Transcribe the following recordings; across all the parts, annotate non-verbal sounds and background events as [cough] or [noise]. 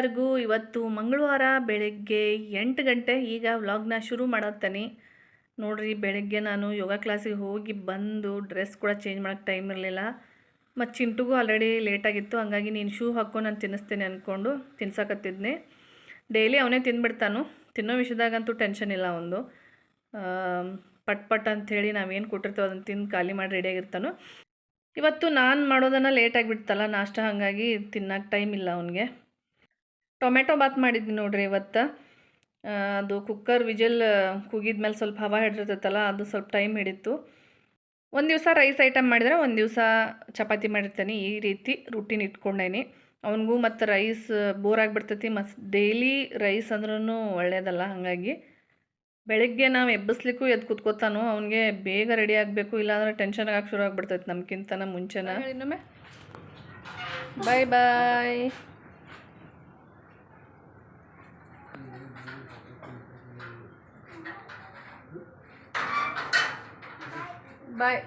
ಎಲ್ಲರಿಗೂ ಇವತ್ತು ಮಂಗಳವಾರ ಬೆಳಗ್ಗೆ ಎಂಟು ಗಂಟೆ ಈಗ ವ್ಲಾಗ್ನ ಶುರು ಮಾಡತ್ತಾನೆ. ನೋಡ್ರಿ, ಬೆಳಗ್ಗೆ ನಾನು ಯೋಗ ಕ್ಲಾಸಿಗೆ ಹೋಗಿ ಬಂದು ಡ್ರೆಸ್ ಕೂಡ ಚೇಂಜ್ ಮಾಡೋಕ್ಕೆ ಟೈಮ್ ಇರಲಿಲ್ಲ. ಮತ್ತು ಚಿಂಟುಗೂ ಆಲ್ರೆಡಿ ಲೇಟಾಗಿತ್ತು ಹಂಗಾಗಿ ನೀನು ಶೂ ಹಾಕ್ಕೊಂಡು ನಾನು ತಿನ್ನಿಸ್ತೇನೆ ಅಂದ್ಕೊಂಡು ತಿನ್ಸಕತ್ತಿದ್ದೆ ಡೈಲಿ ಅವನೇ ತಿಂದ್ಬಿಡ್ತಾನು ತಿನ್ನೋ ವಿಷಯದಾಗಂತೂ ಟೆನ್ಷನ್ ಇಲ್ಲ ಒಂದು. ಪಟ್ ಪಟ್ ಅಂಥೇಳಿ ನಾವೇನು ಕೊಟ್ಟಿರ್ತೇವೆ ಅದನ್ನು ತಿಂದು ಖಾಲಿ ಮಾಡಿ ರೆಡಿಯಾಗಿರ್ತಾನು ಇವತ್ತು ನಾನು ಮಾಡೋದನ್ನು ಲೇಟಾಗಿಬಿಡ್ತಲ್ಲ ನಾಷ್ಟ ಹಾಗಾಗಿ ತಿನ್ನಕ್ಕೆ ಟೈಮ್ ಇಲ್ಲ ಅವನಿಗೆ. ಟೊಮೆಟೊ ಬಾತ್ ಮಾಡಿದ್ವಿ ನೋಡ್ರಿ ಇವತ್ತು. ಅದು ಕುಕ್ಕರ್ ವಿಜಲ್ ಕೂಗಿದ್ಮೇಲೆ ಸ್ವಲ್ಪ ಹವಾ ಹಿಡಿರ್ತೈತಲ್ಲ ಅದು ಸ್ವಲ್ಪ ಟೈಮ್ ಹಿಡಿತು. ಒಂದು ದಿವಸ ರೈಸ್ ಐಟಮ್ ಮಾಡಿದರೆ ಒಂದು ದಿವಸ ಚಪಾತಿ ಮಾಡಿರ್ತೇನೆ. ಈ ರೀತಿ ರೂಟೀನ್ ಇಟ್ಕೊಂಡೇನಿ. ಅವನಿಗೂ ಮತ್ತು ರೈಸ್ ಬೋರ್ ಆಗಿಬಿಡ್ತೈತಿ. ಮಸ್ ಡೈಲಿ ರೈಸ್ ಅಂದ್ರೂ ಒಳ್ಳೆಯದಲ್ಲ ಹಾಗಾಗಿ. ಬೆಳಗ್ಗೆ ನಾವು ಎಬ್ಬಿಸ್ಲಿಕ್ಕೂ ಎದ್ದು ಕುತ್ಕೋತಾನು ಅವನಿಗೆ ಬೇಗ ರೆಡಿ ಆಗಬೇಕು ಇಲ್ಲಾಂದ್ರೆ ಟೆನ್ಷನ್ ಆಗಕ್ಕೆ ಶುರು ಆಗ್ಬಿಡ್ತೈತೆ ನಮ್ಗಿಂತ ಮುಂಚೆನ. ಇನ್ನೊಮ್ಮೆ. ಬಾಯ್ ಬಾಯ್ ಬಾಯ್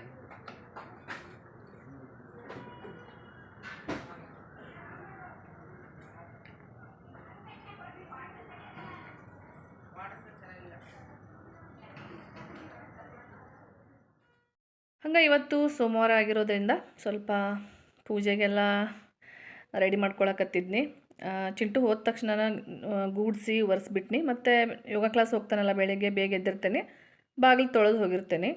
ಹಂಗೆ ಇವತ್ತು ಸೋಮವಾರ ಆಗಿರೋದ್ರಿಂದ ಸ್ವಲ್ಪ ಪೂಜೆಗೆಲ್ಲ ರೆಡಿ ಮಾಡ್ಕೊಳಕತ್ತಿದ್ನಿ. ಚಿಂಟು ಹೋದ ತಕ್ಷಣ ಗೂಡಿಸಿ, ಒರೆಸ್ಬಿಟ್ನಿ. ಮತ್ತು ಯೋಗ ಕ್ಲಾಸ್ ಹೋಗ್ತಾನಲ್ಲ, ಬೆಳಗ್ಗೆ ಬೇಗ ಎದ್ದಿರ್ತೇನೆ. ಬಾಗಿಲು ತೊಳೆದು ಹೋಗಿರ್ತೇನೆ.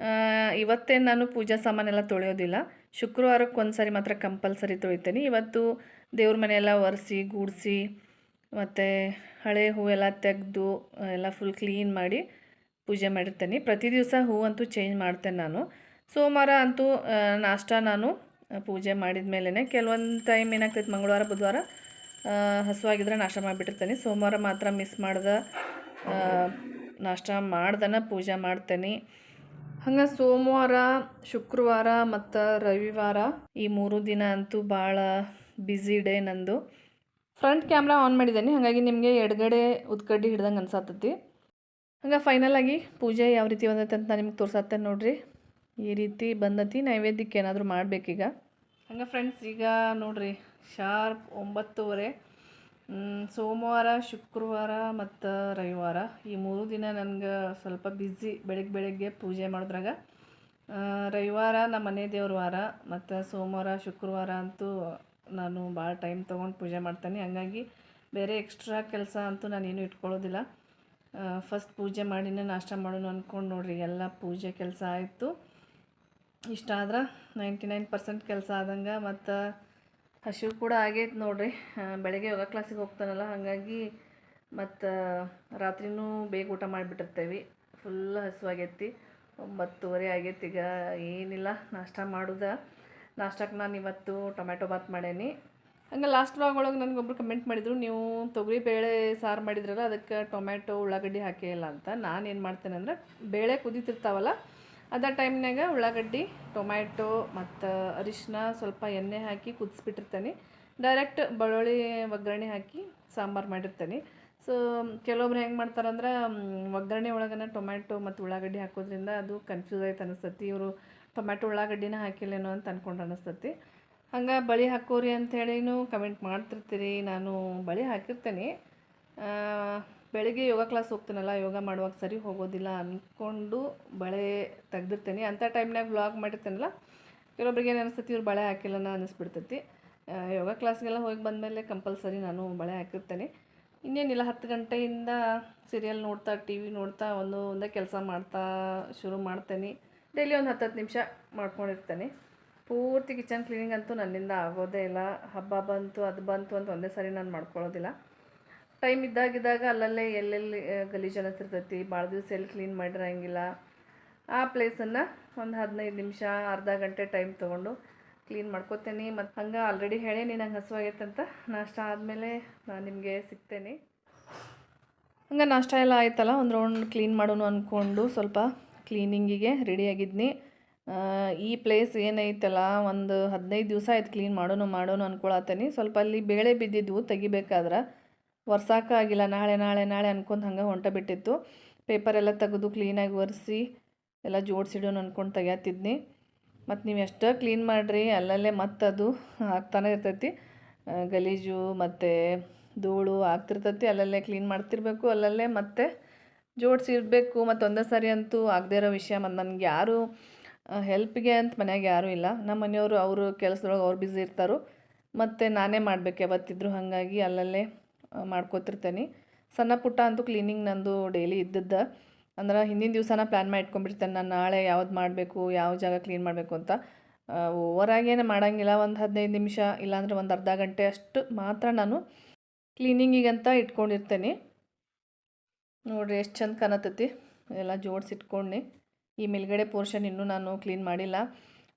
ಆ, ಇವತ್ತೇನು ನಾನು ಪೂಜಾ ಸಾಮಾನೆಲ್ಲ ತೊಳೆಯೋದಿಲ್ಲ. ಶುಕ್ರವಾರಕ್ಕೆ ಒಂದು ಸಾರಿ ಮಾತ್ರ ಕಂಪಲ್ಸರಿ ತೊಳಿತೇನೆ. ಇವತ್ತು ದೇವ್ರ ಮನೆಯೆಲ್ಲ ಒರೆಸಿ ಗೂಡಿಸಿ ಮತ್ತು ಹಳೆ ಹೂವೆಲ್ಲ ತೆಗೆದು ಎಲ್ಲ ಫುಲ್ ಕ್ಲೀನ್ ಮಾಡಿ ಪೂಜೆ ಮಾಡಿರ್ತೇನೆ. ಪ್ರತಿ ದಿವಸ ಹೂವಂತೂ ಚೇಂಜ್ ಮಾಡ್ತೇನೆ ನಾನು. ಸೋಮವಾರ ಅಂತೂ ನಾಷ್ಟ ನಾನು ಪೂಜೆ ಮಾಡಿದ ಮೇಲೇ ಕೆಲವೊಂದು ಟೈಮ್ ಏನಾಗ್ತೈತೆ ಮಂಗಳವಾರ ಬುಧವಾರ ಹಸುವಾಗಿದ್ರೆ ನಾಷ್ಟ ಮಾಡಿಬಿಟ್ಟಿರ್ತೇನೆ. ಸೋಮವಾರ ಮಾತ್ರ ಮಿಸ್ ಮಾಡ್ದೆ ನಾಷ್ಟ ಮಾಡ್ದನ ಪೂಜೆ ಮಾಡ್ತೇನೆ. ಹಂಗೆ ಸೋಮವಾರ, ಶುಕ್ರವಾರ ಮತ್ತು ರವಿವಾರ ಈ ಮೂರು ದಿನ ಅಂತೂ ಭಾಳ ಬ್ಯುಸಿ ಡೇ ನಂದು. ಫ್ರಂಟ್ ಕ್ಯಾಮ್ರಾ ಆನ್ ಮಾಡಿದ್ದೇನೆ. ಹಾಗಾಗಿ ನಿಮಗೆ ಎಡಗಡೆ ಉದ್ಕಡ್ಡಿ ಹಿಡ್ದಂಗೆ ಅನ್ಸತ್ತತಿ ಹಂಗೆ ಫೈನಲ್ ಆಗಿ ಪೂಜೆ ಯಾವ ರೀತಿ ಬಂದೈತೆ ಅಂತ ನಿಮ್ಗೆ ತೋರ್ಸತ್ತೆ ನೋಡ್ರಿ. ಈ ರೀತಿ ಬಂದತಿ. ನೈವೇದ್ಯಕ್ಕೆ ಏನಾದರೂ ಮಾಡಬೇಕೀಗ. ಹಂಗೆ ಫ್ರೆಂಡ್ಸ್ ಈಗ ನೋಡ್ರಿ ಶಾರ್ಪ್ ಒಂಬತ್ತುವರೆ. ಸೋಮವಾರ, ಶುಕ್ರವಾರ ಮತ್ತು ರವಿವಾರ ಈ ಮೂರು ದಿನ ನನಗೆ ಸ್ವಲ್ಪ ಬ್ಯುಸಿ ಬೆಳಗ್ಗೆ ಬೆಳಗ್ಗೆ ಪೂಜೆ ಮಾಡಿದ್ರಾಗ. ರವಿವಾರ ನಮ್ಮ ಮನೆ ದೇವ್ರ ವಾರ ಮತ್ತು ಸೋಮವಾರ, ಶುಕ್ರವಾರ ಅಂತೂ ನಾನು ಭಾಳ ಟೈಮ್ ತೊಗೊಂಡು ಪೂಜೆ ಮಾಡ್ತೇನೆ. ಹಂಗಾಗಿ ಬೇರೆ ಎಕ್ಸ್ಟ್ರಾ ಕೆಲಸ ಅಂತೂ ನಾನೇನು ಇಟ್ಕೊಳ್ಳೋದಿಲ್ಲ. ಫಸ್ಟ್ ಪೂಜೆ ಮಾಡಿನೇ ನಾಷ್ಟ ಮಾಡೋಣ ಅಂದ್ಕೊಂಡು ನೋಡಿರಿ, ಎಲ್ಲ ಪೂಜೆ ಕೆಲಸ ಆಯಿತು. ಇಷ್ಟ ಆದ್ರೆ ನೈಂಟಿ ನೈನ್ ಪರ್ಸೆಂಟ್ ಕೆಲಸ ಆದಂಗೆ ಮತ್ತು ಹಸಿವು ಕೂಡ ಆಗೈತೆ ನೋಡ್ರಿ. ಬೆಳಗ್ಗೆ ಯೋಗ ಕ್ಲಾಸಿಗೆ ಹೋಗ್ತಾನಲ್ಲ, ಹಾಗಾಗಿ ಮತ್ತು ರಾತ್ರಿನೂ ಬೇಗ ಊಟ ಮಾಡಿಬಿಟ್ಟಿರ್ತೇವೆ. ಫುಲ್ ಹಸುವಾಗೈತಿ ಒಂಬತ್ತುವರೆ ಆಗೈತಿ ಈಗ. ಏನಿಲ್ಲ, ನಾಷ್ಟ ಮಾಡುದ. ನಾಷ್ಟಕ್ಕೆ ನಾನು ಇವತ್ತು ಟೊಮೆಟೊ ಬಾತ್ ಮಾಡೇನಿ. ಹಂಗೆ ಲಾಸ್ಟ್ ವ್ಲಾಗ್ ಒಳಗೆ ನನಗೊಬ್ರು ಕಮೆಂಟ್ ಮಾಡಿದರು, ನೀವು ತೊಗರಿ ಬೇಳೆ ಸಾರು ಮಾಡಿದ್ರಲ್ಲ, ಅದಕ್ಕೆ ಟೊಮೆಟೊ ಉಳ್ಳಾಗಡ್ಡಿ ಇಲ್ಲ ಅಂತ. ನಾನು ಏನು ಮಾಡ್ತೇನೆ ಅಂದರೆ, ಬೇಳೆ ಕುದೀತಿರ್ತಾವಲ್ಲ ಅದ ಟೈಮ್ನಾಗ ಉಳ್ಳಾಗಡ್ಡಿ, ಟೊಮ್ಯಾಟೊ ಮತ್ತು ಅರಿಶಿನ ಸ್ವಲ್ಪ ಎಣ್ಣೆ ಹಾಕಿ ಕುದಿಸ್ಬಿಟ್ಟಿರ್ತೇನೆ. ಡೈರೆಕ್ಟ್ ಬೆಳ್ಳುಳ್ಳಿ ಒಗ್ಗರಣೆ ಹಾಕಿ ಸಾಂಬಾರು ಮಾಡಿರ್ತೇನೆ. ಸೊ ಕೆಲವೊಬ್ರು ಹೆಂಗೆ ಮಾಡ್ತಾರಂದ್ರೆ ಒಗ್ಗರಣೆ ಒಳಗನ ಟೊಮ್ಯಾಟೊ ಮತ್ತು ಉಳ್ಳಾಗಡ್ಡಿ ಹಾಕೋದ್ರಿಂದ ಅದು ಕನ್ಫ್ಯೂಸ್ ಆಯ್ತು ಅನಿಸ್ತತಿ. ಇವರು ಟೊಮ್ಯಾಟೊ ಉಳ್ಳಾಗಡ್ಡಿನ ಹಾಕಿಲ್ಲೇನೋ ಅಂತ ಅಂದ್ಕೊಂಡು ಅನಿಸ್ತತಿ. ಹಂಗೆ ಬಳಿ ಹಾಕೋರಿ ಅಂಥೇಳಿನೂ ಕಮೆಂಟ್ ಮಾಡ್ತಿರ್ತೀರಿ. ನಾನು ಬಳಿ ಹಾಕಿರ್ತೀನಿ. ಬೆಳಿಗ್ಗೆ ಯೋಗ ಕ್ಲಾಸ್ ಹೋಗ್ತೀನಲ್ಲ, ಯೋಗ ಮಾಡುವಾಗ ಸರಿ ಹೋಗೋದಿಲ್ಲ ಅಂದ್ಕೊಂಡು ಬಳೆ ತೆಗ್ದಿರ್ತೇನೆ. ಅಂಥ ಟೈಮ್ನಾಗ ವ್ಲಾಗ್ ಮಾಡಿರ್ತೇನಲ್ಲ, ಕೆಲವೊಬ್ರಿಗೆ ಏನು ಅನಿಸ್ತೈತಿ ಇವ್ರು ಬಳೆ ಹಾಕಿಲ್ಲನ ಅನ್ನಿಸ್ಬಿಡ್ತೈತಿ. ಯೋಗ ಕ್ಲಾಸ್ಗೆಲ್ಲ ಹೋಗಿ ಬಂದಮೇಲೆ ಕಂಪಲ್ಸರಿ ನಾನು ಬಳೆ ಹಾಕಿರ್ತೇನೆ. ಇನ್ನೇನಿಲ್ಲ, ಹತ್ತು ಗಂಟೆಯಿಂದ ಸೀರಿಯಲ್ ನೋಡ್ತಾ ಟಿ ವಿ ನೋಡ್ತಾ, ಒಂದು ಒಂದೇ ಕೆಲಸ ಮಾಡ್ತಾ ಶುರು ಮಾಡ್ತೇನೆ. ಡೈಲಿ ಒಂದು ಹತ್ತು ನಿಮಿಷ ಮಾಡ್ಕೊಂಡಿರ್ತೇನೆ. ಪೂರ್ತಿ ಕಿಚನ್ ಕ್ಲೀನಿಂಗ್ ಅಂತೂ ನನ್ನಿಂದ ಆಗೋದೇ ಇಲ್ಲ. ಹಬ್ಬ ಬಂತು, ಅದು ಬಂತು ಅಂತ ಒಂದೇ ಸಾರಿ ನಾನು ಮಾಡ್ಕೊಳ್ಳೋದಿಲ್ಲ. ಟೈಮ್ ಇದ್ದಾಗಿದ್ದಾಗ ಅಲ್ಲಲ್ಲೇ ಎಲ್ಲೆಲ್ಲಿ ಗಲೀಜು ಅನ್ನಿಸ್ತಿರ್ತೈತಿ ಭಾಳ ದಿವಸ ಎಲ್ಲಿ ಕ್ಲೀನ್ ಮಾಡಿರಂಗಿಲ್ಲ. ಆ ಪ್ಲೇಸನ್ನು ಒಂದು ಹದಿನೈದು ನಿಮಿಷ, ಅರ್ಧ ಗಂಟೆ ಟೈಮ್ ತೊಗೊಂಡು ಕ್ಲೀನ್ ಮಾಡ್ಕೋತೇನೆ. ಮತ್ತು ಹಂಗೆ ಆಲ್ರೆಡಿ ಹೇಳೇನಿ ನಂಗೆ ಹಸುವಾಗೈತೆ ಅಂತ ನಾಷ್ಟ ಆದಮೇಲೆ ನಾನು ನಿಮಗೆ ಸಿಗ್ತೇನೆ. ಹಂಗೆ ನಾಷ್ಟ ಎಲ್ಲ ಆಯ್ತಲ್ಲ, ಒಂದು ರೌಂಡ್ ಕ್ಲೀನ್ ಮಾಡೋಣ ಅಂದ್ಕೊಂಡು ಸ್ವಲ್ಪ ಕ್ಲೀನಿಂಗಿಗೆ ರೆಡಿಯಾಗಿದ್ನಿ ಈ ಪ್ಲೇಸ್ ಏನೈತಲ್ಲ, ಒಂದು ಹದಿನೈದು ದಿವಸ ಆಯ್ತು ಕ್ಲೀನ್ ಮಾಡೋಣ ಮಾಡೋಣ ಅಂದ್ಕೊಳತ್ತೇನೆ ಸ್ವಲ್ಪ ಅಲ್ಲಿ ಬೇಳೆ ಬಿದ್ದಿದ್ವು, ತೆಗಿಬೇಕಾದ್ರೆ. ಒರ್ಸಾಕಾಗಿಲ್ಲ ನಾಳೆ ನಾಳೆ ನಾಳೆ ಅನ್ಕೊಂಡು ಹಂಗೆ ಹೊಂಟ ಬಿಟ್ಟಿತ್ತು. ಪೇಪರ್ ಎಲ್ಲ ತೆಗೆದು ಕ್ಲೀನಾಗಿ ಒರೆಸಿ ಎಲ್ಲ ಜೋಡಿಸಿಡೋಣ ಅಂದ್ಕೊಂಡು ತೆಗ್ಯಾತಿದ್ನಿ. ಮತ್ತು ನೀವು ಎಷ್ಟೋ ಕ್ಲೀನ್ ಮಾಡಿರಿ, ಅಲ್ಲಲ್ಲೇ ಅದು ಆಗ್ತಾನೆ ಇರ್ತೈತಿ. ಗಲೀಜು ಮತ್ತು ಧೂಳು ಆಗ್ತಿರ್ತೈತಿ, ಅಲ್ಲಲ್ಲೇ ಕ್ಲೀನ್ ಮಾಡ್ತಿರ್ಬೇಕು, ಅಲ್ಲಲ್ಲೇ ಮತ್ತೆ ಜೋಡಿಸಿ ಇಡಬೇಕು ಮತ್ತು ಒಂದೇ ಸಾರಿ ಅಂತೂ ಆಗದೇ ಇರೋ ವಿಷಯ. ಮತ್ತು ನನಗೆ ಯಾರು ಹೆಲ್ಪ್ಗೆ ಅಂತ ಮನ್ಯಾಗ ಯಾರೂ ಇಲ್ಲ. ನಮ್ಮ ಮನೆಯವರು ಅವರು ಕೆಲಸದೊಳಗೆ ಅವ್ರು ಬ್ಯುಸಿ ಇರ್ತಾರೋ. ಮತ್ತು ನಾನೇ ಮಾಡಬೇಕು ಯಾವತ್ತಿದ್ರು ಹಾಗಾಗಿ ಅಲ್ಲಲ್ಲೇ ಮಾಡ್ಕೋತಿರ್ತೇನೆ. ಸಣ್ಣ ಪುಟ್ಟ ಅಂತೂ ಕ್ಲೀನಿಂಗ್ ನಂದು ಡೈಲಿ ಇದ್ದದ್ದು. ಅಂದ್ರೆ ಹಿಂದಿನ ದಿವಸನ ಪ್ಲ್ಯಾನ್ ಮಾಡಿ ಇಟ್ಕೊಂಡ್ಬಿಡ್ತೇನೆ ನಾನು ನಾಳೆ ಯಾವ್ದು ಮಾಡಬೇಕು, ಯಾವ ಜಾಗ ಕ್ಲೀನ್ ಮಾಡಬೇಕು ಅಂತ. ಓವರಾಗೇನು ಮಾಡೋಂಗಿಲ್ಲ. ಒಂದು ಹದಿನೈದು ನಿಮಿಷ, ಇಲ್ಲಾಂದ್ರೆ ಒಂದು ಅರ್ಧ ಗಂಟೆ ಅಷ್ಟು ಮಾತ್ರ ನಾನು ಕ್ಲೀನಿಂಗಿಗಂತ ಇಟ್ಕೊಂಡಿರ್ತೇನೆ. ನೋಡಿರಿ ಎಷ್ಟು ಚಂದ ಕಾಣತೈತಿ. ಎಲ್ಲ ಜೋಡಿಸಿಟ್ಕೊಂಡು ಈ ಮೇಲ್ಗಡೆ ಪೋರ್ಷನ್ ಇನ್ನೂ ನಾನು ಕ್ಲೀನ್ ಮಾಡಿಲ್ಲ.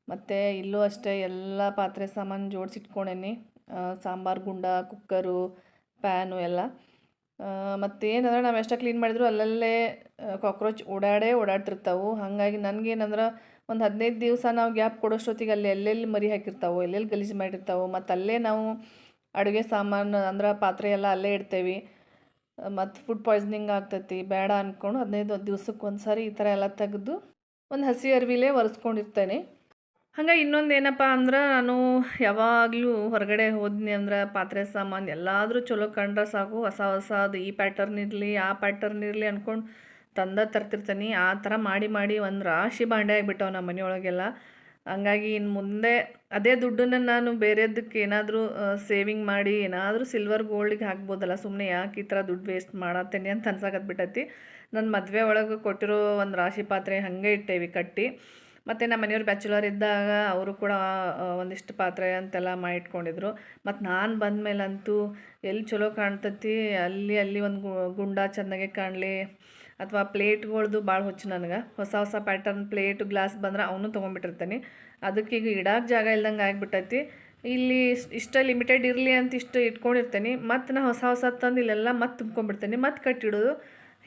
ಮತ್ತು ಇಲ್ಲೂ ಅಷ್ಟೇ ಎಲ್ಲ ಪಾತ್ರೆ ಸಾಮಾನು ಜೋಡಿಸಿಟ್ಕೊಂಡೇನಿ ಸಾಂಬಾರು, ಗುಂಡ, ಕುಕ್ಕರು ಪ್ಯಾನು ಎಲ್ಲ. ಮತ್ತೇನಂದ್ರೆ ನಾವು ಎಷ್ಟೇ ಕ್ಲೀನ್ ಮಾಡಿದ್ರು ಅಲ್ಲಲ್ಲೇ ಕಾಕ್ರೋಚ್ ಓಡಾಡೇ ಓಡಾಡ್ತಿರ್ತಾವೆ. ಹಾಗಾಗಿ ನನಗೇನಂದ್ರೆ ಒಂದು ಹದಿನೈದು ದಿವಸ ನಾವು ಗ್ಯಾಪ್ ಕೊಡೋಷ್ಟೊತ್ತಿಗೆ ಅಲ್ಲಿ ಎಲ್ಲೆಲ್ಲಿ ಮರಿ ಹಾಕಿರ್ತಾವೆ, ಎಲ್ಲೆಲ್ಲಿ ಗಲೀಜು ಮಾಡಿರ್ತಾವೆ ಮತ್ತು ಅಲ್ಲೇ ನಾವು ಅಡುಗೆ ಸಾಮಾನು ಅಂದ್ರೆ ಪಾತ್ರೆ ಎಲ್ಲ ಅಲ್ಲೇ ಇಡ್ತೇವೆ. ಮತ್ತು ಫುಡ್ ಪಾಯ್ಸನಿಂಗ್ ಆಗ್ತೈತಿ, ಬೇಡ ಅಂದ್ಕೊಂಡು ಹದಿನೈದು ದಿವ್ಸಕ್ಕೆ ಒಂದು ಸಾರಿ ಈ ಥರ ಎಲ್ಲ ತೆಗೆದು ಒಂದು ಹಸಿ ಅರ್ವಿಲೇ ಒರೆಸ್ಕೊಂಡಿರ್ತೇನೆ. ಹಂಗೆ ಇನ್ನೊಂದು ಏನಪ್ಪ ಅಂದ್ರೆ ನಾನು ಯಾವಾಗಲೂ ಹೊರಗಡೆ ಹೋದ್ನಿ ಅಂದ್ರೆ ಪಾತ್ರೆ, ಸಾಮಾನು ಎಲ್ಲಾದರೂ ಚಲೋ ಕಂಡ್ರೆ ಸಾಕು. ಹೊಸ ಹೊಸದು ಈ ಪ್ಯಾಟರ್ನ್ ಇರಲಿ, ಆ ಪ್ಯಾಟರ್ನ್ ಇರಲಿ ಅಂದ್ಕೊಂಡು ತಂದ ತರ್ತಿರ್ತೀನಿ. ಆ ಥರ ಮಾಡಿ ಮಾಡಿ ಒಂದು ರಾಶಿ ಬಾಂಡೆ ಆಗಿಬಿಟ್ಟವು ನಮ್ಮ ಮನೆಯೊಳಗೆಲ್ಲ. ಹಂಗಾಗಿ ಇನ್ನು ಮುಂದೆ ಅದೇ ದುಡ್ಡನ್ನು ನಾನು ಬೇರೆದಕ್ಕೆ ಏನಾದರೂ ಸೇವಿಂಗ್ ಮಾಡಿ ಏನಾದರೂ ಸಿಲ್ವರ್ ಗೋಲ್ಡಿಗೆ ಹಾಕ್ಬೋದಲ್ಲ ಸುಮ್ಮನೆ ಯಾಕೆ ಈ ಥರ ದುಡ್ಡು ವೇಸ್ಟ್ ಮಾಡತ್ತೇನೆ ಅಂತ ಅನ್ಸಾಕತ್ಬಿಟ್ಟೈತಿ ನನ್ನ ಮದುವೆ ಒಳಗೆ ಕೊಟ್ಟಿರೋ ಒಂದು ರಾಶಿ ಪಾತ್ರೆ ಹಾಗೆ ಇಟ್ಟೇವಿ ಕಟ್ಟಿ. ಮತ್ತು ನಮ್ಮ ಮನೆಯವ್ರು ಬ್ಯಾಚುಲರ್ ಇದ್ದಾಗ ಅವರು ಕೂಡ ಒಂದಿಷ್ಟು ಪಾತ್ರೆ ಅಂತೆಲ್ಲ ಮಾಡಿಟ್ಕೊಂಡಿದ್ರು. ಮತ್ತು ನಾನು ಬಂದಮೇಲಂತೂ ಎಲ್ಲಿ ಚಲೋ ಕಾಣ್ತತಿ, ಅಲ್ಲಿ ಅಲ್ಲಿ ಒಂದು ಗುಂಡ ಚೆನ್ನಾಗೆ ಕಾಣಲಿ, ಅಥವಾ ಪ್ಲೇಟ್ಗಳ್ದು ಭಾಳ ಹುಚ್ಚು ನನಗೆ. ಹೊಸ ಹೊಸ ಪ್ಯಾಟರ್ನ್ ಪ್ಲೇಟ್ ಗ್ಲಾಸ್ ಬಂದ್ರೆ ಅವನು ತೊಗೊಂಡ್ಬಿಟ್ಟಿರ್ತಾನೆ ಅದಕ್ಕೆ ಈಗ ಇಡಕ್ಕೆ ಜಾಗ ಇಲ್ದಂಗೆ ಆಗಿಬಿಟ್ಟೈತಿ. ಇಲ್ಲಿ ಇಷ್ಟ ಲಿಮಿಟೆಡ್ ಇರಲಿ ಅಂತ ಇಷ್ಟು ಇಟ್ಕೊಂಡಿರ್ತೇನೆ. ಮತ್ತು ನಾ ಹೊಸ ಹೊಸ ತಂದು ಇಲ್ಲೆಲ್ಲ ಮತ್ತೆ ತುಂಬ್ಕೊಂಡ್ಬಿಡ್ತೀನಿ. ಮತ್ತೆ ಕಟ್ಟಿಡೋದು.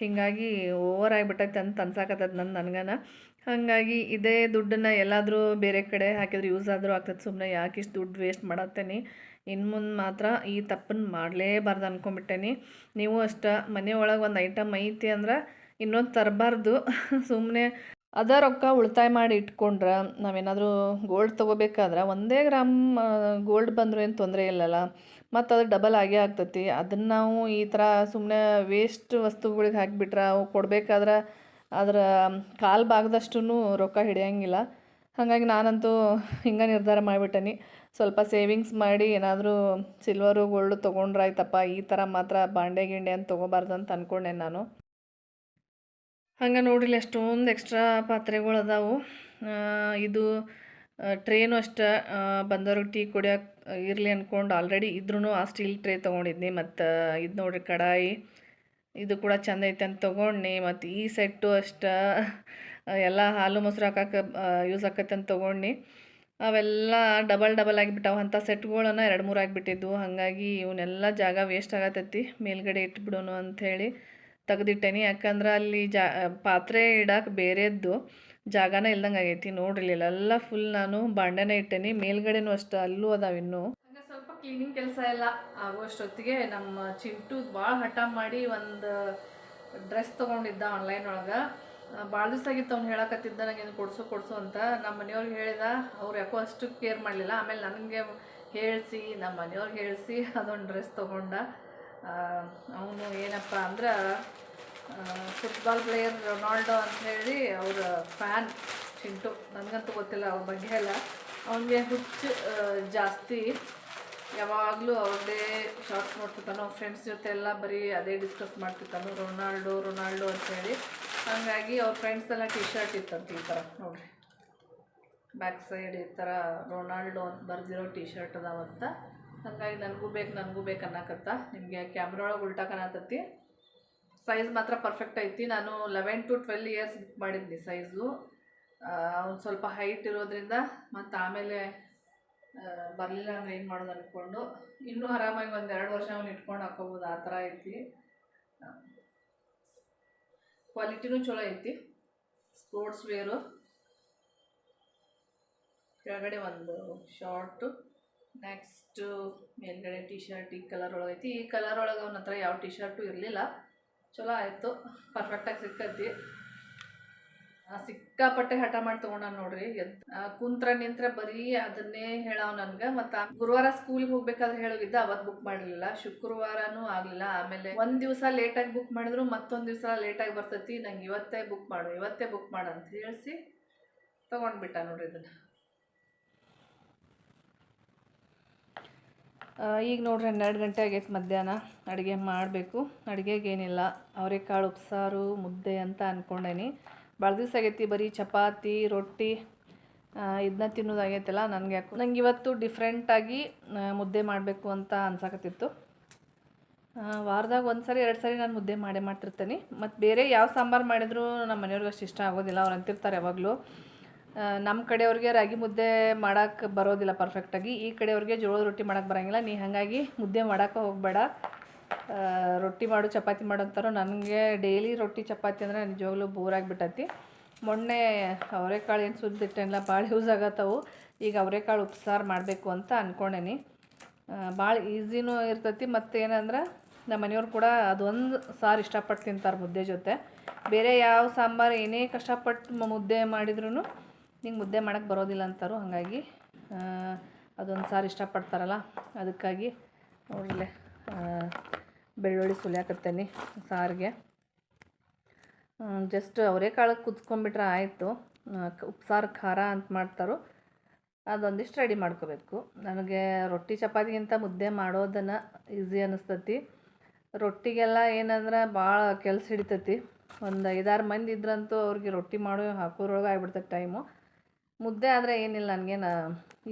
ಹೀಗಾಗಿ ಓವರ್ ಆಗಿಬಿಟ್ಟೈತೆ ಅಂತ ಅನ್ಸಾಕತ್ತದ ನನ್ನ ನನಗನ. ಹಾಗಾಗಿ ಇದೇ ದುಡ್ಡನ್ನು ಎಲ್ಲಾದರೂ ಬೇರೆ ಕಡೆ ಹಾಕಿದ್ರೆ ಯೂಸ್ ಆದರೂ ಆಗ್ತದೆ. ಸುಮ್ಮನೆ ಯಾಕೆ ಇಷ್ಟು ದುಡ್ಡು ವೇಸ್ಟ್ ಮಾಡತ್ತೇನೆ? ಇನ್ನು ಮುಂದೆ ಮಾತ್ರ ಈ ತಪ್ಪನ್ನು ಮಾಡಲೇಬಾರ್ದು ಅಂದ್ಕೊಂಬಿಟ್ಟೇನೆ ನೀವು ಅಷ್ಟೇ ಮನೆ ಒಳಗೆ ಒಂದು ಐಟಮ್ ಐತಿ ಅಂದ್ರೆ ಇನ್ನೊಂದು ತರಬಾರ್ದು. [laughs] ಸುಮ್ಮನೆ ಅದ ರೊಕ್ಕ ಉಳಿತಾಯ ಮಾಡಿ ಇಟ್ಕೊಂಡ್ರೆ ನಾವೇನಾದರೂ ಗೋಲ್ಡ್ ತೊಗೋಬೇಕಾದ್ರೆ ಒಂದೇ ಗ್ರಾಮ್ ಗೋಲ್ಡ್ ಬಂದರೂ ಏನು ತೊಂದರೆ ಇಲ್ಲಲ್ಲ. ಮತ್ತು ಅದು ಡಬಲ್ ಆಗೇ ಆಗ್ತೈತಿ. ಅದನ್ನು ನಾವು ಈ ಥರ ಸುಮ್ಮನೆ ವೇಸ್ಟ್ ವಸ್ತುಗಳಿಗೆ ಹಾಕಿಬಿಟ್ರೆ ಅವು ಕೊಡಬೇಕಾದ್ರೆ ಅದರ ಕಾಲು ಭಾಗದಷ್ಟು ರೊಕ್ಕ ಹಿಡಿಯೋಂಗಿಲ್ಲ. ಹಾಗಾಗಿ ನಾನಂತೂ ಹಿಂಗೆ ನಿರ್ಧಾರ ಮಾಡಿಬಿಟ್ಟೇನಿ. ಸ್ವಲ್ಪ ಸೇವಿಂಗ್ಸ್ ಮಾಡಿ ಏನಾದರೂ ಸಿಲ್ವರು ಗೋಲ್ಡ್ ತೊಗೊಂಡ್ರಾಯ್ತಪ್ಪ, ಈ ಥರ ಮಾತ್ರ ಬಾಂಡೆ ಗಿಂಡೆ ಅಂತ ತೊಗೋಬಾರ್ದು ಅಂತ ಅಂದ್ಕೊಂಡೆ ನಾನು. ಹಂಗೆ ನೋಡಿಲ್ಲ, ಎಷ್ಟೊಂದು ಎಕ್ಸ್ಟ್ರಾ ಪಾತ್ರೆಗಳು ಅದಾವು. ಇದು ಟ್ರೇನು ಅಷ್ಟೇ. ಬಂದವ್ರಿಗೆ ಟೀ ಕುಡಿಯೋಕೆ ಇರಲಿ ಅಂದ್ಕೊಂಡು ಆಲ್ರೆಡಿ ಇದ್ರೂ ಆ ಸ್ಟೀಲ್ ಟ್ರೇ ತೊಗೊಂಡಿದ್ನಿ. ಮತ್ತು ಇದು ನೋಡಿರಿ ಕಡಾಯಿ. ಇದು ಕೂಡ ಚಂದ ಐತೆ ಅಂತ ತೊಗೊಂಡು ಮತ್ತು ಈ ಸೆಟ್ಟು ಅಷ್ಟು ಎಲ್ಲ ಹಾಲು ಮೊಸರು ಹಾಕಕ್ಕೆ ಯೂಸ್ ಆಕತ್ತೆ ಅಂತ ತೊಗೊಂಡು ಅವೆಲ್ಲ ಡಬಲ್ ಡಬಲ್ ಆಗಿಬಿಟ್ಟಾವ. ಅಂಥ ಸೆಟ್ಗಳನ್ನು ಎರಡು ಮೂರು ಆಗಿಬಿಟ್ಟಿದ್ವು. ಹಾಗಾಗಿ ಇವನ್ನೆಲ್ಲ ಜಾಗ ವೇಸ್ಟ್ ಆಗತ್ತೈತಿ ಮೇಲ್ಗಡೆ ಇಟ್ಬಿಡೋನು ಅಂಥೇಳಿ ತೆಗೆದಿಟ್ಟೇನಿ. ಯಾಕಂದ್ರೆ ಅಲ್ಲಿ ಜಾ, ಪಾತ್ರೆ ಇಡಕ್ಕೆ ಬೇರೆದ್ದು ಜಾಗನೇ ಇಲ್ದಂಗೆ ಆಗೈತಿ. ನೋಡ್ರಿ ಎಲ್ಲ ಫುಲ್ ನಾನು ಬಾಂಡೆನೇ ಇಟ್ಟೇನಿ. ಮೇಲ್ಗಡೆನೂ ಅಷ್ಟು ಅಲ್ಲೂ ಅದಾವ ಇನ್ನೂ. ಕ್ಲೀನಿಂಗ್ ಕೆಲಸ ಎಲ್ಲ ಆಗುವಷ್ಟೊತ್ತಿಗೆ ನಮ್ಮ ಚಿಂಟು ಭಾಳ ಹಠ ಮಾಡಿ ಒಂದು ಡ್ರೆಸ್ ತೊಗೊಂಡಿದ್ದ ಆನ್ಲೈನ್ ಒಳಗೆ. ಭಾಳ ದಿವಸ ಆಗಿತ್ತು ಅವ್ನು ಹೇಳಕತ್ತಿದ್ದ ನನಗೆ ಕೊಡಿಸು ಕೊಡ್ಸು ಕೊಡ್ಸು ಅಂತ. ನಮ್ಮ ಮನೆಯವ್ರಿಗೆ ಹೇಳಿದ, ಅವ್ರು ಯಾಕೋ ಅಷ್ಟು ಕೇರ್ ಮಾಡಲಿಲ್ಲ. ಆಮೇಲೆ ನನಗೆ ಹೇಳಿಸಿ, ನಮ್ಮ ಮನೆಯವ್ರಿಗೆ ಹೇಳಿಸಿ ಅದೊಂದು ಡ್ರೆಸ್ ತೊಗೊಂಡ. ಅವನು ಏನಪ್ಪ ಅಂದ್ರೆ ಫುಟ್ಬಾಲ್ ಪ್ಲೇಯರ್ ರೊನಾಲ್ಡೋ ಅಂತ ಹೇಳಿ ಅವರ ಫ್ಯಾನ್ ಚಿಂಟು. ನನಗಂತೂ ಗೊತ್ತಿಲ್ಲ ಅವ್ರ ಬಗ್ಗೆ ಎಲ್ಲ. ಅವನಿಗೆ ಹುಚ್ಚು ಜಾಸ್ತಿ. ಯಾವಾಗಲೂ ಅವ್ರದ್ದೇ ಶಾರ್ಟ್ಸ್ ನೋಡ್ತಿರ್ತಾನೋ ಫ್ರೆಂಡ್ಸ್ ಜೊತೆ ಎಲ್ಲ ಬರೀ ಅದೇ ಡಿಸ್ಕಸ್ ಮಾಡ್ತಿರ್ತಾನೋ, ರೊನಾಲ್ಡೊ ಅಂತ ಅಂತೇಳಿ ಹಾಗಾಗಿ ಅವ್ರ ಫ್ರೆಂಡ್ಸೆಲ್ಲ ಟಿ ಶರ್ಟ್ ಇತ್ತಂತ ಈ ಥರ, ನೋಡ್ರಿ. ಬ್ಯಾಕ್ ಸೈಡ್ ಈ ಥರ ರೊನಾಲ್ಡೋ ಅಂತ ಬರ್ದಿರೋ ಟಿ ಶರ್ಟ್ ಅದಾವಂತ ಹಾಗಾಗಿ ನನಗೂ ಬೇಕು ನನಗೂ ಬೇಕು ಅನ್ನಕತ್ತ. ನಿಮಗೆ ಕ್ಯಾಮ್ರಾ ಒಳಗೆ ಉಲ್ಟಾ ಕಾಣತತ್ತಿ ಸೈಜ್ ಮಾತ್ರ ಪರ್ಫೆಕ್ಟ್ ಐತಿ. ನಾನು eleven to twelve years book ಮಾಡಿದ್ನಿ size ಅವ್ನು ಸ್ವಲ್ಪ ಹೈಟ್ ಇರೋದ್ರಿಂದ ಮತ್ತು ಆಮೇಲೆ ಬರಲಿಲ್ಲ ಅಂದರೆ ಏನು ಮಾಡೋದು ಅಂದ್ಕೊಂಡು ಇನ್ನೂ ಆರಾಮಾಗಿ ಒಂದು ಎರಡು ವರ್ಷ ಅವ್ನು ಇಟ್ಕೊಂಡು ಹಾಕೋಬೋದು, ಆ ಥರ ಐತಿ. ಕ್ವಾಲಿಟಿನೂ ಚಲೋ ಐತಿ. ಸ್ಪೋರ್ಟ್ಸ್ ವೇರು ಕೆಳಗಡೆ ಒಂದು ಶಾರ್ಟು ನೆಕ್ಸ್ಟು ಮೇಲ್ಗಡೆ ಟಿ ಶರ್ಟ್ ಈ ಕಲರ್ ಒಳಗೈತಿ ಈ ಕಲರ್ ಒಳಗೆ ಅವನ ಹತ್ರ ಯಾವ ಟಿ ಶರ್ಟು ಇರಲಿಲ್ಲ. ಚಲೋ ಆಯಿತು. ಪರ್ಫೆಕ್ಟಾಗಿ ಸಿಕ್ಕೈತಿ. ಸಿಕ್ಕಾಪಟ್ಟೆ ಹಠ ಮಾಡಿ ತಗೊಂಡ ನೋಡ್ರಿ ಕುಂತ್ರ ನಿಂತ್ರ ಬರೀ ಅದನ್ನೇ ಹೇಳಾವ್ ನನ್ಗ. ಮತ್ತ ಗುರುವಾರ ಸ್ಕೂಲ್ಗೆ ಹೋಗ್ಬೇಕಾದ್ರೆ ಹೇಳೋಗಿದ್ದ ಅವತ್ ಬುಕ್ ಮಾಡಿರ್ಲಿಲ್ಲ. ಶುಕ್ರವಾರನೂ ಆಗ್ಲಿಲ್ಲ. ಆಮೇಲೆ ಒಂದ್ ದಿವಸ ಲೇಟ್ ಆಗಿ ಬುಕ್ ಮಾಡಿದ್ರು, ಮತ್ತೊಂದ್ ದಿವಸ ಲೇಟ್ ಆಗಿ ಬರ್ತೈತಿ, ನಂಗೆ ಇವತ್ತೇ ಬುಕ್ ಮಾಡು, ಇವತ್ತೇ ಬುಕ್ ಮಾಡು ಅಂತ ಹೇಳಿಸಿ ತಗೊಂಡ್ಬಿಟ್ಟ ನೋಡ್ರಿ ಇದನ್ನ. ಈಗ ನೋಡ್ರಿ ಹನ್ನೆರಡು ಗಂಟೆ ಆಗೈತೆ ಮಧ್ಯಾಹ್ನ, ಅಡುಗೆ ಮಾಡಬೇಕು. ಅಡುಗೆಗೇನಿಲ್ಲ ಅವರೆಕಾಳು, ಉಪ್ಸಾರು, ಮುದ್ದೆ ಅಂತ ಅಂದ್ಕೊಂಡೇನಿ ಭಾಳ ದಿವಸ ಆಗೈತಿ ಬರೀ ಚಪಾತಿ, ರೊಟ್ಟಿ ಇದನ್ನ ತಿನ್ನೋದಾಗೈತಲ್ಲ ನನಗೆ ಯಾಕೋ. ನಂಗೆ ಇವತ್ತು ಡಿಫ್ರೆಂಟಾಗಿ ಮುದ್ದೆ ಮಾಡಬೇಕು ಅಂತ ಅನ್ಸಕತ್ತಿತ್ತು. ವಾರದಾಗ ಒಂದು ಸರಿ ಎರಡು ಸರಿ ನಾನು ಮುದ್ದೆ ಮಾಡೇ ಮಾಡ್ತಿರ್ತೇನೆ. ಮತ್ತು ಬೇರೆ ಯಾವ ಸಾಂಬಾರು ಮಾಡಿದರೂ ನಮ್ಮ ಮನೆಯವ್ರಿಗೆ ಅಷ್ಟು ಇಷ್ಟ ಆಗೋದಿಲ್ಲ, ಅವ್ರು ಅಂತಿರ್ತಾರೆ ಯಾವಾಗಲೂ. ನಮ್ಮ ಕಡೆಯವ್ರಿಗೆ ರಾಗಿ ಮುದ್ದೆ ಮಾಡೋಕ್ಕೆ ಬರೋದಿಲ್ಲ ಪರ್ಫೆಕ್ಟಾಗಿ ಈ ಕಡೆಯವ್ರಿಗೆ ಜೋಳದ ರೊಟ್ಟಿ ಮಾಡೋಕ್ಕೆ ಬರೋಂಗಿಲ್ಲ. ನೀ ಹಾಗಾಗಿ ಮುದ್ದೆ ಮಾಡೋಕ್ಕೆ ಹೋಗಬೇಡ. ರೊಟ್ಟಿ ಮಾಡು ಚಪಾತಿ ಮಾಡು ಅಂತಾರೋ ನನಗೆ ಡೈಲಿ ರೊಟ್ಟಿ ಚಪಾತಿ ಅಂದರೆ ನಿಜವಾಗ್ಲೂ ಬೋರ್ ಆಗಿಬಿಟ್ಟೈತಿ. ಮೊನ್ನೆ ಅವರೆಕಾಳು ಏನು ಸುದ್ದಿಟ್ಟೆಲ್ಲ ಭಾಳ ಯೂಸ್ ಆಗತ್ತವು. ಈಗ ಅವರೆಕಾಳು ಉಪ್ಸಾರು ಮಾಡಬೇಕು ಅಂತ ಅಂದ್ಕೊಂಡೇನಿ ಭಾಳ ಈಸಿನೂ ಇರ್ತೈತಿ ಮತ್ತು ಏನಂದ್ರೆ ನಮ್ಮ ಮನೆಯವ್ರು ಕೂಡ ಅದೊಂದು ಸಾರು ಇಷ್ಟಪಟ್ಟು ತಿಂತಾರೆ ಮುದ್ದೆ ಜೊತೆ. ಬೇರೆ ಯಾವ ಸಾಂಬಾರು ಏನೇ ಕಷ್ಟಪಟ್ಟು ಮುದ್ದೆ ಮಾಡಿದ್ರೂ ನಿಂಗೆ ಮುದ್ದೆ ಮಾಡೋಕ್ಕೆ ಬರೋದಿಲ್ಲ ಅಂತಾರು ಹಾಗಾಗಿ ಅದೊಂದು ಸಾರು ಇಷ್ಟಪಡ್ತಾರಲ್ಲ ಅದಕ್ಕಾಗಿ ನೋಡ್ರಲ್ಲೇ ಆ, ಬೆಳ್ಳುಳ್ಳಿ ಸುಲಿಯಾಕತ್ತೇನಿ ಸಾರಿಗೆ. ಜಸ್ಟ್ ಅವರೆಕಾಳು ಕುದಿಸ್ಕೊಂಬಿಟ್ರೆ ಆಯಿತು. ಉಪ್ಸಾರು, ಖಾರ ಅಂತ ಮಾಡ್ತಾರೋ ಅದೊಂದಿಷ್ಟು ರೆಡಿ ಮಾಡ್ಕೋಬೇಕು. ನನಗೆ ರೊಟ್ಟಿ ಚಪಾತಿಗಿಂತ ಮುದ್ದೆ ಮಾಡೋದನ್ನು ಈಸಿ ಅನ್ನಿಸ್ತತಿ ರೊಟ್ಟಿಗೆಲ್ಲ ಏನಂದ್ರೆ ಭಾಳ ಕೆಲಸ ಹಿಡಿತೈತಿ. ಒಂದು ಐದಾರು ಮಂದಿ ಇದ್ರಂತೂ ಅವ್ರಿಗೆ ರೊಟ್ಟಿ ಮಾಡೋ ಹಾಕೋದ್ರೊಳಗೆ ಆಗ್ಬಿಡ್ತದೆ ಟೈಮು ಮುದ್ದೆ ಆದರೆ ಏನಿಲ್ಲ, ನನಗೇನು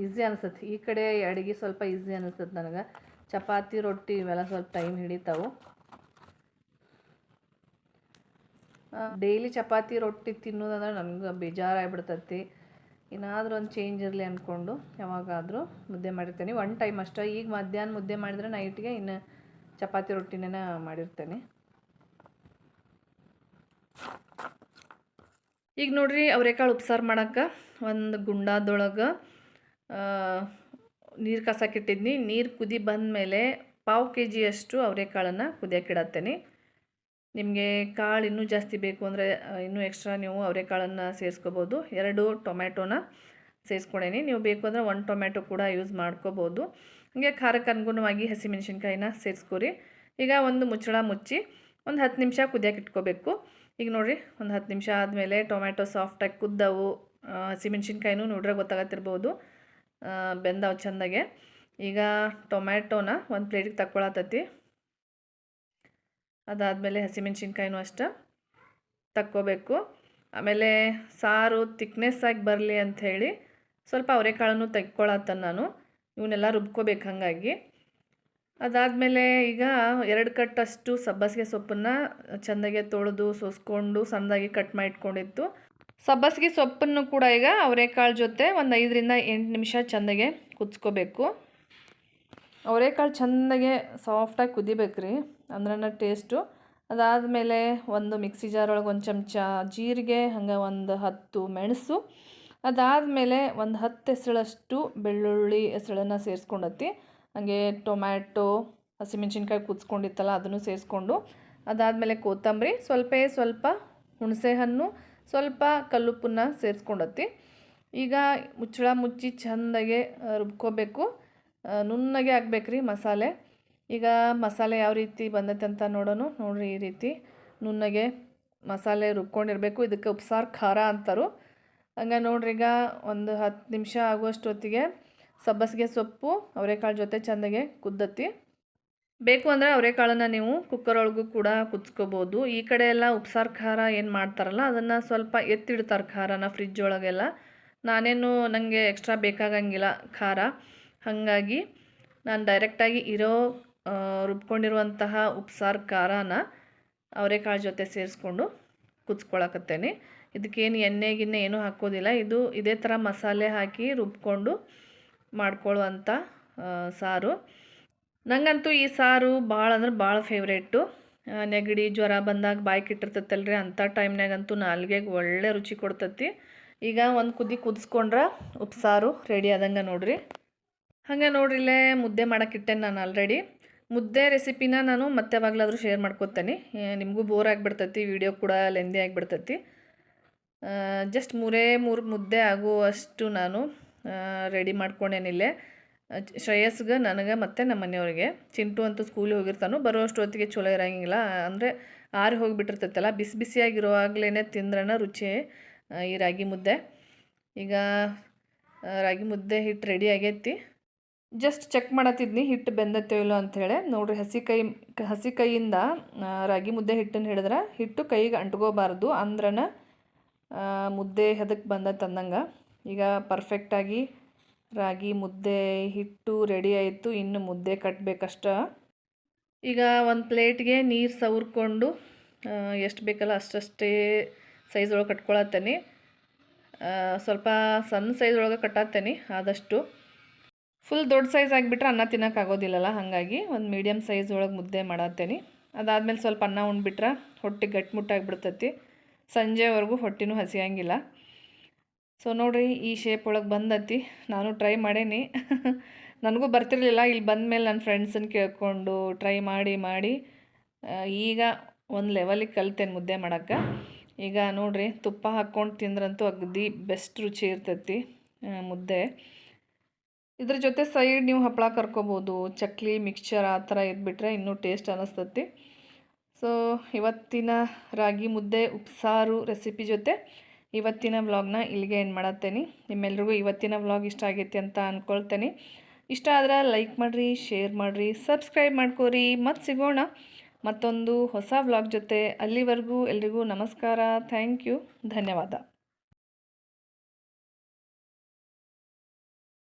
ಈಸಿ ಅನಿಸ್ತತಿ. ಈ ಕಡೆ ಅಡುಗೆ ಸ್ವಲ್ಪ ಈಸಿ ಅನಿಸ್ತದೆ ನನಗೆ. ಚಪಾತಿ, ರೊಟ್ಟಿ ಇವೆಲ್ಲ ಸ್ವಲ್ಪ ಟೈಮ್ ಹಿಡಿತಾವು. ಡೈಲಿ ಚಪಾತಿ, ರೊಟ್ಟಿ ತಿನ್ನೋದಂದ್ರೆ ನನಗೆ ಬೇಜಾರಾಗ್ಬಿಡ್ತೈತಿ. ಏನಾದರೂ ಒಂದು ಚೇಂಜ್ ಇರಲಿ ಅಂದ್ಕೊಂಡು ಯಾವಾಗಾದರೂ ಮುದ್ದೆ ಮಾಡಿರ್ತೇನೆ. ಒನ್ ಟೈಮ್ ಅಷ್ಟೇ, ಈಗ ಮಧ್ಯಾಹ್ನ ಮುದ್ದೆ ಮಾಡಿದ್ರೆ ನೈಟ್ಗೆ ಇನ್ನು ಚಪಾತಿ ರೊಟ್ಟಿನೇ ಮಾಡಿರ್ತೇನೆ. ಈಗ ನೋಡ್ರಿ ಅವರೆಕಾಳು ಉಪ್ಸಾರು ಮಾಡೋಕ್ಕೆ ಒಂದು ಗುಂಡದೊಳಗೆ ನೀರು ಕಸಕ್ಕಿಟ್ಟಿದ್ನಿ ನೀರು ಕುದಿ ಬಂದಮೇಲೆ ಪಾವು ಕೆ ಜಿಯಷ್ಟು ಅವರೆಕಾಳನ್ನು ಕುದಿಯೋಕ್ಕಿಡತ್ತೇನೆ ನಿಮಗೆ ಕಾಳು ಇನ್ನೂ ಜಾಸ್ತಿ ಬೇಕು ಅಂದರೆ ಇನ್ನೂ ಎಕ್ಸ್ಟ್ರಾ ನೀವು ಅವರೆಕಾಳನ್ನು ಸೇರಿಸ್ಕೋಬೋದು. ಎರಡು ಟೊಮ್ಯಾಟೋನ ಸೇರಿಸ್ಕೊಂಡೇನಿ ನೀವು ಬೇಕು ಅಂದರೆ ಒಂದು ಟೊಮ್ಯಾಟೊ ಕೂಡ ಯೂಸ್ ಮಾಡ್ಕೋಬೋದು. ಹಾಗೆ ಖಾರಕ್ಕೆ ಅನುಗುಣವಾಗಿ ಹಸಿಮೆಣ್ಸಿನ್ಕಾಯಿನ ಸೇರಿಸ್ಕೊರಿ. ಈಗ ಒಂದು ಮುಚ್ಚಳ ಮುಚ್ಚಿ ಒಂದು ಹತ್ತು ನಿಮಿಷ ಕುದಿಯಕ್ಕೆ ಇಟ್ಕೋಬೇಕು ಈಗ ನೋಡಿರಿ, ಒಂದು ಹತ್ತು ನಿಮಿಷ ಆದಮೇಲೆ ಟೊಮ್ಯಾಟೊ ಸಾಫ್ಟಾಗಿ ಕುದ್ದವು. ಹಸಿಮೆಣ್ಸಿನ್ಕಾಯಿನೂ ನೋಡ್ರೆ ಗೊತ್ತಾಗತ್ತಿರ್ಬೋದು. ಬೆಂದವು ಚೆಂದಾಗೆ. ಈಗ ಟೊಮ್ಯಾಟೋನ ಒಂದು ಪ್ಲೇಟಿಗೆ ತಕ್ಕೊಳತತಿ. ಅದಾದಮೇಲೆ ಹಸಿಮೆಣ್ಸಿನ್ಕಾಯಿನೂ ಅಷ್ಟೆ ತಕ್ಕೋಬೇಕು. ಆಮೇಲೆ ಸಾರು ಥಿಕ್ನೆಸ್ ಆಗಿ ಬರಲಿ ಅಂಥೇಳಿ ಸ್ವಲ್ಪ ಅವರೆಕಾಳನ್ನು ತೆಕ್ಕೊಳತ್ತ ನಾನು. ಇವನ್ನೆಲ್ಲ ರುಬ್ಕೋಬೇಕು ಹಾಗಾಗಿ. ಅದಾದಮೇಲೆ ಈಗ ಎರಡು ಕಟ್ಟಷ್ಟು ಸಬ್ಬಸಿಗೆ ಸೊಪ್ಪನ್ನು ಚೆಂದಾಗೆ ತೊಳೆದು ಸೋಸ್ಕೊಂಡು ಸಣ್ಣದಾಗಿ ಕಟ್ ಮಾಡಿ ಇಟ್ಕೊಂಡಿತ್ತು ಸಬ್ಬಸಿಗೆ ಸೊಪ್ಪನ್ನು ಕೂಡ ಈಗ ಅವರೆಕಾಳು ಜೊತೆ ಒಂದು ಐದರಿಂದ ಎಂಟು ನಿಮಿಷ ಚೆಂದಾಗೆ ಕುದಿಸ್ಕೋಬೇಕು. ಅವರೆಕಾಳು ಚೆಂದಾಗೆ ಸಾಫ್ಟಾಗಿ ಕುದಿಬೇಕು ರೀ, ಅಂದ್ರನ ಟೇಸ್ಟು. ಅದಾದಮೇಲೆ ಒಂದು ಮಿಕ್ಸಿ ಜಾರ್ ಒಳಗೆ ಒಂದು ಚಮಚ ಜೀರಿಗೆ, ಹಂಗೆ ಒಂದು ಹತ್ತು ಮೆಣಸು. ಅದಾದಮೇಲೆ ಒಂದು ಹತ್ತು ಹೆಸಳಷ್ಟು ಬೆಳ್ಳುಳ್ಳಿ ಹೆಸಳನ್ನು ಸೇರಿಸ್ಕೊಂಡತ್ತಿ, ಹಾಗೆ ಟೊಮ್ಯಾಟೊ, ಹಸಿಮೆಣ್ಸಿನ್ಕಾಯಿ ಕುದಿಸ್ಕೊಂಡಿತ್ತಲ್ಲ, ಅದನ್ನು ಸೇರಿಸ್ಕೊಂಡು, ಅದಾದಮೇಲೆ ಕೊತ್ತಂಬರಿ. ಸ್ವಲ್ಪ ಸ್ವಲ್ಪ ಹುಣಸೆ ಹಣ್ಣು ಸ್ವಲ್ಪ ಕಲ್ಲುಪ್ಪನ್ನ ಸೇರಿಸ್ಕೊಂಡತ್ತಿ, ಈಗ ಮುಚ್ಚಳ ಮುಚ್ಚಿ ಚೆಂದಾಗೆ ರುಬ್ಕೋಬೇಕು. ನುಣ್ಣಗೆ ಹಾಕ್ಬೇಕ್ರಿ ಮಸಾಲೆ. ಈಗ ಮಸಾಲೆ ಯಾವ ರೀತಿ ಬಂದೈತೆ ಅಂತ ನೋಡೋಣ ನೋಡ್ರಿ ಈ ರೀತಿ. ನುಣ್ಣಗೆ ಮಸಾಲೆ ರುಬ್ಕೊಂಡಿರಬೇಕು. ಇದಕ್ಕೆ ಉಪ್ಸಾರು, ಖಾರ ಅಂತಾರು. ಹಂಗೆ ನೋಡ್ರಿ ಈಗ ಒಂದು ಹತ್ತು ನಿಮಿಷ ಆಗುವಷ್ಟೊತ್ತಿಗೆ ಸಬ್ಬಸಿಗೆ ಸೊಪ್ಪು, ಅವರೆಕಾಳು ಜೊತೆ ಚೆಂದಾಗೆ ಕುದ್ದತಿ ಬೇಕು ಅಂದರೆ ಅವರೆಕಾಳನ್ನು ನೀವು ಕುಕ್ಕರ್ ಒಳಗೂ ಕೂಡ ಕುದಿಸ್ಕೋಬೋದು. ಈ ಕಡೆ ಎಲ್ಲ ಉಪ್ಸಾರು ಖಾರ ಏನು ಮಾಡ್ತಾರಲ್ಲ, ಅದನ್ನು ಸ್ವಲ್ಪ ಎತ್ತಿಡ್ತಾರೆ ಖಾರನ ಫ್ರಿಜ್ ಒಳಗೆಲ್ಲ. ನಾನೇನು ನನಗೆ ಎಕ್ಸ್ಟ್ರಾ ಬೇಕಾಗಂಗಿಲ್ಲ ಖಾರ. ಹಾಗಾಗಿ ನಾನು ಡೈರೆಕ್ಟಾಗಿ ಇರೋ ರುಬ್ಕೊಂಡಿರುವಂತಹ ಉಪ್ಸಾರು ಖಾರನ ಅವರೆಕಾಳು ಜೊತೆ ಸೇರಿಸ್ಕೊಂಡು ಕುದಿಸ್ಕೊಳಕತ್ತೇನೆ. ಇದಕ್ಕೇನು ಎಣ್ಣೆ ಗಿಣ್ಣೆ ಏನೂ ಹಾಕೋದಿಲ್ಲ. ಇದು ಇದೇ ಥರ ಮಸಾಲೆ ಹಾಕಿ ರುಬ್ಕೊಂಡು ಮಾಡ್ಕೊಳ್ಳುವಂಥ ಸಾರು. ನಂಗಂತೂ ಈ ಸಾರು ಭಾಳ ಅಂದ್ರೆ ಭಾಳ ಫೇವ್ರೇಟು ನೆಗಡಿ ಜ್ವರ ಬಂದಾಗ ಬಾಯಿ ರೀ ಅಂಥ ಟೈಮ್ನಾಗಂತೂ ನಾಲ್ಗೆಗೆ ಒಳ್ಳೆ ರುಚಿ ಕೊಡ್ತತಿ. ಈಗ ಒಂದು ಕುದಿ ಕುದಿಸ್ಕೊಂಡ್ರೆ ಉಪ್ಸಾರು ರೆಡಿ ಆದಂಗೆ ನೋಡ್ರಿ. ಹಾಗೆ ನೋಡ್ರಿ ಇಲ್ಲೇ ಮುದ್ದೆ ಮಾಡೋಕ್ಕಿಟ್ಟೆ ನಾನು ಆಲ್ರೆಡಿ ಮುದ್ದೆ ರೆಸಿಪಿನ ನಾನು ಮತ್ತೆ ಯಾವಾಗಲಾದರೂ ಶೇರ್ ಮಾಡ್ಕೊತೇನೆ. ನಿಮಗೂ ಬೋರ್ ಆಗಿಬಿಡ್ತೈತಿ ವಿಡಿಯೋ ಕೂಡ ಲೆಂದಿ ಆಗಿಬಿಡ್ತೈತಿ. ಜಸ್ಟ್ ಮೂರೇ ಮೂರು ಮುದ್ದೆ ಆಗುವಷ್ಟು ನಾನು ರೆಡಿ ಮಾಡ್ಕೊಂಡೇನಿಲ್ಲೇ. ಶ್ರೇಯಸ್ಗೆ ನನಗೆ ಮತ್ತು ನಮ್ಮ ಮನೆಯವ್ರಿಗೆ ಚಿಂಟು ಅಂತೂ ಸ್ಕೂಲಿಗೆ ಹೋಗಿರ್ತಾನೋ. ಬರೋ ಅಷ್ಟೊತ್ತಿಗೆ ಚಲೋ ಇರೋಂಗಿಲ್ಲ. ಅಂದರೆ ಆರಿ ಹೋಗಿಬಿಟ್ಟಿರ್ತೈತಲ್ಲ, ಬಿಸಿ ಬಿಸಿಯಾಗಿರುವಾಗಲೇ ತಿಂದ್ರನ ರುಚಿ ಈ ರಾಗಿ ಮುದ್ದೆ. ಈಗ ರಾಗಿ ಮುದ್ದೆ ಹಿಟ್ಟು ರೆಡಿ ಆಗೈತಿ. ಜಸ್ಟ್ ಚೆಕ್ ಮಾಡತ್ತಿದ್ನಿ ಹಿಟ್ಟು ಬೆಂದತ್ತೋ ಇಲ್ಲೋ ಅಂಥೇಳಿ ನೋಡ್ರಿ, ಹಸಿ ಕೈ, ಹಸಿ ಕೈಯಿಂದ ರಾಗಿ ಮುದ್ದೆ ಹಿಟ್ಟನ್ನು ಹಿಡಿದ್ರೆ ಹಿಟ್ಟು ಕೈಗೆ ಅಂಟ್ಕೋಬಾರ್ದು ಅಂದ್ರನ ಮುದ್ದೆ ಹೆದಕ್ಕೆ ಬಂದ ತಂದಂಗೆ ಈಗ ಪರ್ಫೆಕ್ಟಾಗಿ ರಾಗಿ ಮುದ್ದೆ ಹಿಟ್ಟು ರೆಡಿ ಆಯಿತು. ಇನ್ನು ಮುದ್ದೆ ಕಟ್ಟಬೇಕಷ್ಟ ಈಗ ಒಂದು ಪ್ಲೇಟ್ಗೆ ನೀರು ಸವರ್ಕೊಂಡು ಎಷ್ಟು ಬೇಕಲ್ಲ ಅಷ್ಟಷ್ಟೇ ಸೈಜ್ ಒಳಗೆ ಕಟ್ಕೊಳತ್ತೇನೆ. ಸ್ವಲ್ಪ ಸಣ್ಣ ಸೈಜ್ ಒಳಗೆ ಕಟ್ಟಾತ್ತೇನೆ ಆದಷ್ಟು. ಫುಲ್ ದೊಡ್ಡ ಸೈಜ್ ಆಗಿಬಿಟ್ರೆ ಅನ್ನ ತಿನ್ನೋಕ್ಕಾಗೋದಿಲ್ಲಲ್ಲ ಹಾಗಾಗಿ ಒಂದು ಮೀಡಿಯಮ್ ಸೈಜ್ ಒಳಗೆ ಮುದ್ದೆ ಮಾಡತ್ತೇನೆ. ಅದಾದಮೇಲೆ ಸ್ವಲ್ಪ ಅನ್ನ ಉಂಡ್ಬಿಟ್ರೆ ಹೊಟ್ಟೆ ಗಟ್ಟಿಮುಟ್ಟಾಗಿಬಿಡ್ತೈತಿ ಸಂಜೆವರೆಗೂ ಹೊಟ್ಟೆನೂ ಹಸಿಯಂಗಿಲ್ಲ. ಸೊ ನೋಡ್ರಿ, ಈ ಶೇಪ್ ಒಳಗೆ ಬಂದತಿ. ನಾನು ಟ್ರೈ ಮಾಡೇನಿ. [laughs] ನನಗೂ ಬರ್ತಿರ್ಲಿಲ್ಲ. ಇಲ್ಲಿ ಬಂದಮೇಲೆ ನನ್ನ ಫ್ರೆಂಡ್ಸನ್ನು ಕೇಳಿಕೊಂಡು ಟ್ರೈ ಮಾಡಿ ಮಾಡಿ. ಈಗ ಒಂದು ಲೆವೆಲಿಗೆ ಕಲ್ತೇನೆ ಮುದ್ದೆ ಮಾಡೋಕ್ಕೆ. ಈಗ ನೋಡ್ರಿ, ತುಪ್ಪ ಹಾಕ್ಕೊಂಡು ತಿಂದ್ರಂತೂ ಅಗದಿ ಬೆಸ್ಟ್ ರುಚಿ ಇರ್ತೈತಿ ಮುದ್ದೆ. ಇದ್ರ ಜೊತೆ ಸೈಡ್ ನೀವು ಹಪ್ಪಳ ಕರ್ಕೋಬೋದು, ಚಕ್ಲಿ ಮಿಕ್ಸ್ಚರ್ ಆ ಥರ ಇದ್ಬಿಟ್ರೆ ಇನ್ನೂ ಟೇಸ್ಟ್ ಅನ್ನಿಸ್ತತಿ ಸೊ ಇವತ್ತಿನ ರಾಗಿ ಮುದ್ದೆ, ಉಪ್ಸಾರು ರೆಸಿಪಿ ಜೊತೆ ಇವತ್ತಿನ ವ್ಲಾಗ್ನ ಇಲ್ಲಿಗೆ ಏನು ಮಾಡತ್ತೇನೆ. ನಿಮ್ಮೆಲ್ರಿಗೂ ಇವತ್ತಿನ ವ್ಲಾಗ್ ಇಷ್ಟ ಆಗೈತಿ ಅಂತ ಅಂದ್ಕೊಳ್ತೇನೆ ಇಷ್ಟ ಆದ್ರೆ ಲೈಕ್ ಮಾಡಿರಿ ಶೇರ್ ಮಾಡಿರಿ ಸಬ್ಸ್ಕ್ರೈಬ್ ಮಾಡ್ಕೋರಿ. ಮತ್ತು ಸಿಗೋಣ ಮತ್ತೊಂದು ಹೊಸ ವ್ಲಾಗ್ ಜೊತೆ ಅಲ್ಲಿವರೆಗೂ ಎಲ್ರಿಗೂ ನಮಸ್ಕಾರ. ಥ್ಯಾಂಕ್ ಯು ಧನ್ಯವಾದ.